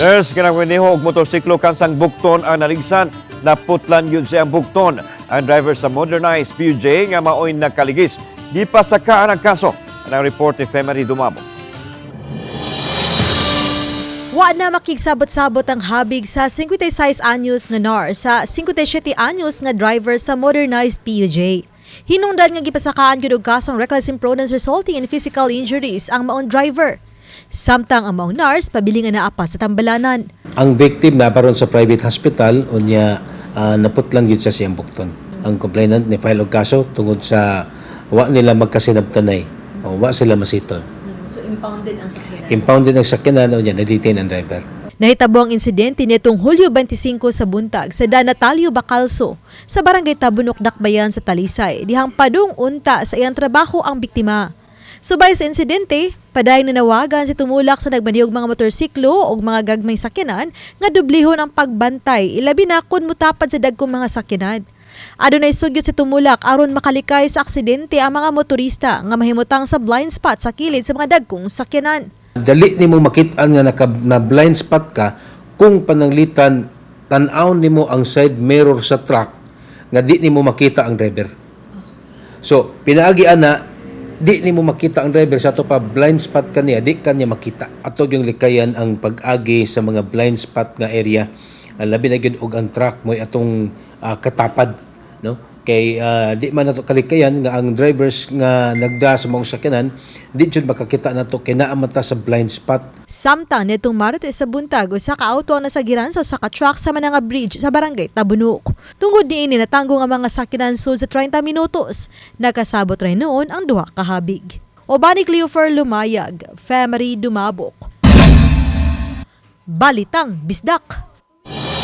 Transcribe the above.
Nurse kanang winiho og motorsiklo kansang bukton ang naligsan naputlan yun siyang bukton. Ang driver sa modernized PUJ nga maoy nakaligis. Di pa sakaan ang kaso. Ang report ni Femery Dumabo. Wa na makigsabot-sabot ang habig sa 56 anyos nga NAR sa 57 anyos nga driver sa modernized PUJ. Hinungdan nga gipasakaan gyud og kasong reckless imprudence resulting in physical injuries ang maong driver. Samtang ang maong nurse pabili nga naapa sa tambalanan. Ang victim na paron sa private hospital unya uh, naputlan gyud sa siyang bukton. Ang complainant ni file og kaso tungod sa wa nila magkasinabtanay o wa sila masiton. So impounded ang sakyanan. Impounded ang sakyanan unya na-detain ang driver. Nahitabo ang insidente nitong Hulyo 25 sa buntag sa Da Natalio Bacalso sa barangay Tabunok Dakbayan sa Talisay. Dihang padung unta sa iyang trabaho ang biktima. Subay sa insidente, paday na nawagan si tumulak sa nagbaniyog mga motorsiklo o mga gagmay sakyanan nga dublihon ang pagbantay ilabi na kun mutapad sa dagkong mga sakyanan. Adunay sugyot si tumulak aron makalikay sa aksidente ang mga motorista nga mahimutang sa blind spot sa kilid sa mga dagkong sakyanan. Dali nimo makit-an nga naka, na blind spot ka kung pananglitan tan-aw nimo ang side mirror sa truck nga di nimo makita ang driver. So, pinaagi ana di nimo makita ang driver sa to pa blind spot kaniya di kanya makita. Ato yung likayan ang pag-agi sa mga blind spot nga area. Ah, labi na gyud og ang truck mo atong ah, katapad no kay ah, di man nato kalikayan nga ang drivers nga nagda sa mga sakyanan di jud makakita nato kay naa man ta sa blind spot Samtang nitong Martes sa buntag usa ka auto ang nasagiran sa usa ka truck sa Mananga Bridge sa barangay Tabunok. Tungod niini natanggo nga mga sakyanan sud sa 30 minutos. Nakasabot rin noon ang duha ka habig. Obani Cleofer Lumayag, Femery Dumabok. Balitang Bisdak.